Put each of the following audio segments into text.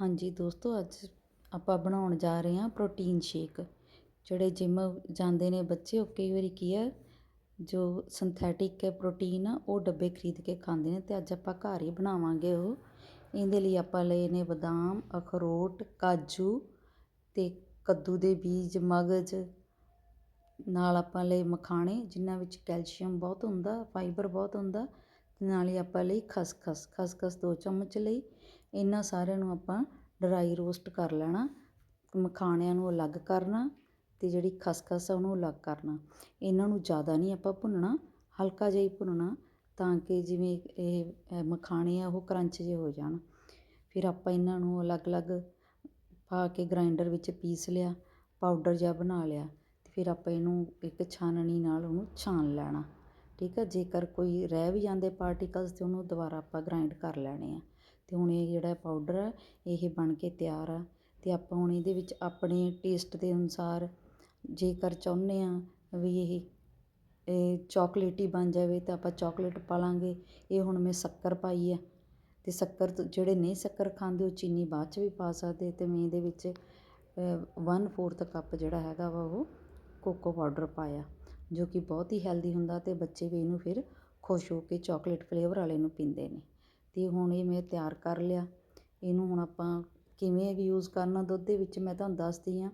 ਹਾਂਜੀ ਦੋਸਤੋ, ਅੱਜ ਆਪਾਂ ਬਣਾਉਣ ਜਾ ਰਹੇ ਹਾਂ ਪ੍ਰੋਟੀਨ ਸ਼ੇਕ। ਜਿਹੜੇ ਜਿਮ ਜਾਂਦੇ ਨੇ ਬੱਚੇ, ਉਹ ਕਈ ਵਾਰੀ ਕੀ ਹੈ, ਜੋ ਸਿੰਥੈਟਿਕ ਹੈ ਪ੍ਰੋਟੀਨ ਆ, ਉਹ ਡੱਬੇ ਖਰੀਦ ਕੇ ਖਾਂਦੇ ਨੇ ਅਤੇ ਅੱਜ ਆਪਾਂ ਘਰ ਹੀ ਬਣਾਵਾਂਗੇ ਉਹ। ਇਹਦੇ ਲਈ ਆਪਾਂ ਲਏ ਨੇ ਬਦਾਮ, ਅਖਰੋਟ, ਕਾਜੂ ਅਤੇ ਕੱਦੂ ਦੇ ਬੀਜ, ਮਗਜ਼। ਨਾਲ ਆਪਾਂ ਲਏ ਮਖਾਣੇ, ਜਿਨ੍ਹਾਂ ਵਿੱਚ ਕੈਲਸ਼ੀਅਮ ਬਹੁਤ ਹੁੰਦਾ, ਫਾਈਬਰ ਬਹੁਤ ਹੁੰਦਾ। ਨਾਲ ਹੀ ਆਪਾਂ ਲਈ ਖਸਖਸ ਖਸਖਸ ਦੋ ਚਮਚ ਲਈ। ਇਹਨਾਂ ਸਾਰਿਆਂ ਨੂੰ ਆਪਾਂ ਡਰਾਈ ਰੋਸਟ ਕਰ ਲੈਣਾ, ਮਖਾਣਿਆਂ ਨੂੰ ਅਲੱਗ ਕਰਨਾ ਅਤੇ ਜਿਹੜੀ ਖਸਖਸ ਆ ਉਹਨੂੰ ਅਲੱਗ ਕਰਨਾ। ਇਹਨਾਂ ਨੂੰ ਜ਼ਿਆਦਾ ਨਹੀਂ ਆਪਾਂ ਭੁੰਨਣਾ, ਹਲਕਾ ਜਿਹਾ ਹੀ ਭੁੰਨਣਾ ਤਾਂ ਕਿ ਜਿਵੇਂ ਇਹ ਮਖਾਣੇ ਆ ਉਹ ਕਰੰਚ ਜਿਹੇ ਹੋ ਜਾਣ। ਫਿਰ ਆਪਾਂ ਇਹਨਾਂ ਨੂੰ ਅਲੱਗ-ਅਲੱਗ ਪਾ ਕੇ ਗਰਾਈਂਡਰ ਵਿੱਚ ਪੀਸ ਲਿਆ ਪਾਊਡਰ ਜਿਹਾ ਬਣਾ ਲਿਆ ਅਤੇ ਫਿਰ ਆਪਾਂ ਇਹਨੂੰ ਇੱਕ ਛਾਨਣੀ ਨਾਲ ਉਹਨੂੰ ਛਾਣ ਲੈਣਾ। ਠੀਕ ਆ, ਜੇਕਰ ਕੋਈ ਰਹਿ ਵੀ ਜਾਂਦੇ ਪਾਰਟੀਕਲਸ ਤਾਂ ਉਹਨੂੰ ਦੁਬਾਰਾ ਆਪਾਂ ਗਰਾਈਂਡ ਕਰ ਲੈਣੇ ਆ। ਅਤੇ ਹੁਣ ਇਹ ਜਿਹੜਾ ਪਾਊਡਰ ਆ, ਇਹ ਬਣ ਕੇ ਤਿਆਰ ਆ ਅਤੇ ਆਪਾਂ ਹੁਣ ਇਹਦੇ ਵਿੱਚ ਆਪਣੇ ਟੇਸਟ ਦੇ ਅਨੁਸਾਰ ਜੇਕਰ ਚਾਹੁੰਦੇ ਹਾਂ ਵੀ ਇਹ ਇਹ ਚੋਕਲੇਟੀ ਬਣ ਜਾਵੇ ਤਾਂ ਆਪਾਂ ਚੋਕਲੇਟ ਪਾ ਲਾਂਗੇ। ਇਹ ਹੁਣ ਮੈਂ ਸ਼ੱਕਰ ਪਾਈ ਆ ਅਤੇ ਸ਼ੱਕਰ ਜਿਹੜੇ ਨਹੀਂ ਸ਼ੱਕਰ ਖਾਂਦੇ ਉਹ ਚੀਨੀ ਬਾਅਦ 'ਚ ਵੀ ਪਾ ਸਕਦੇ ਅਤੇ ਮੈਂ ਇਹਦੇ ਵਿੱਚ ਵਨ ਫੋਰਥ ਕੱਪ ਜਿਹੜਾ ਹੈਗਾ ਵਾ ਉਹ ਕੋਕੋ ਪਾਊਡਰ ਪਾਇਆ ਜੋ ਕਿ ਬਹੁਤ ਹੀ ਹੈਲਦੀ ਹੁੰਦਾ ਅਤੇ ਬੱਚੇ ਵੀ ਇਹਨੂੰ ਫਿਰ ਖੁਸ਼ ਹੋ ਕੇ ਚੋਕਲੇਟ ਫਲੇਵਰ ਵਾਲੇ ਨੂੰ ਪੀਂਦੇ ਨੇ। ਅਤੇ ਹੁਣ ਇਹ ਮੈਂ ਤਿਆਰ ਕਰ ਲਿਆ। ਇਹਨੂੰ ਹੁਣ ਆਪਾਂ ਕਿਵੇਂ ਵੀ ਯੂਜ਼ ਕਰਨਾ ਦੁੱਧ ਦੇ ਵਿੱਚ ਮੈਂ ਤੁਹਾਨੂੰ ਦੱਸਦੀ ਹਾਂ।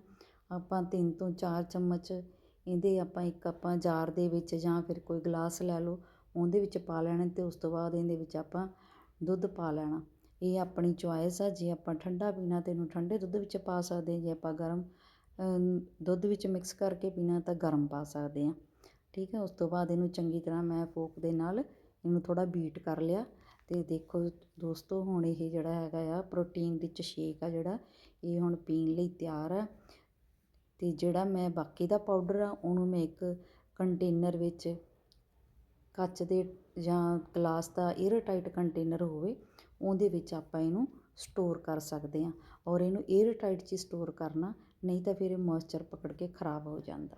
ਆਪਾਂ ਤਿੰਨ ਤੋਂ ਚਾਰ ਚਮਚ ਇਹਦੇ ਆਪਾਂ ਇੱਕ ਆਪਾਂ ਜਾਰ ਦੇ ਵਿੱਚ ਜਾਂ ਫਿਰ ਕੋਈ ਗਲਾਸ ਲੈ ਲਓ, ਉਹਦੇ ਵਿੱਚ ਪਾ ਲੈਣਾ ਅਤੇ ਉਸ ਤੋਂ ਬਾਅਦ ਇਹਦੇ ਵਿੱਚ ਆਪਾਂ ਦੁੱਧ ਪਾ ਲੈਣਾ। ਇਹ ਆਪਣੀ ਚੋਇਸ ਆ, ਜੇ ਆਪਾਂ ਠੰਡਾ ਪੀਣਾ ਤਾਂ ਇਹਨੂੰ ਠੰਡੇ ਦੁੱਧ ਵਿੱਚ ਪਾ ਸਕਦੇ ਜੇ ਆਪਾਂ ਗਰਮ ਦੁੱਧ ਵਿੱਚ ਮਿਕਸ ਕਰਕੇ ਪੀਣਾ ਤਾਂ ਗਰਮ ਪਾ ਸਕਦੇ ਹਾਂ। ਠੀਕ ਹੈ, ਉਸ ਤੋਂ ਬਾਅਦ ਇਹਨੂੰ ਚੰਗੀ ਤਰ੍ਹਾਂ ਮੈਂ ਫੋਕ ਦੇ ਨਾਲ ਇਹਨੂੰ ਥੋੜ੍ਹਾ ਬੀਟ ਕਰ ਲਿਆ। ਅਤੇ ਦੇਖੋ ਦੋਸਤੋ, ਹੁਣ ਇਹ ਜਿਹੜਾ ਹੈਗਾ ਆ ਪ੍ਰੋਟੀਨ ਵਿੱਚ ਸ਼ੇਕ ਆ ਜਿਹੜਾ, ਇਹ ਹੁਣ ਪੀਣ ਲਈ ਤਿਆਰ ਆ। ਅਤੇ ਜਿਹੜਾ ਮੈਂ ਬਾਕੀ ਦਾ ਪਾਊਡਰ ਆ, ਉਹਨੂੰ ਮੈਂ ਇੱਕ ਕੰਟੇਨਰ ਵਿੱਚ ਕੱਚ ਦੇ ਜਾਂ ਗਲਾਸ ਦਾ ਏਅਰਟਾਈਟ ਕੰਟੇਨਰ ਹੋਵੇ, ਉਹਦੇ ਵਿੱਚ ਆਪਾਂ ਇਹਨੂੰ ਸਟੋਰ ਕਰ ਸਕਦੇ ਹਾਂ ਔਰ ਇਹਨੂੰ ਏਅਰਟਾਈਟ 'ਚ ਸਟੋਰ ਕਰਨਾ, ਨਹੀਂ ਤਾਂ ਫਿਰ ਇਹ ਮੋਇਸਚਰ ਪਕੜ ਕੇ ਖਰਾਬ ਹੋ ਜਾਂਦਾ।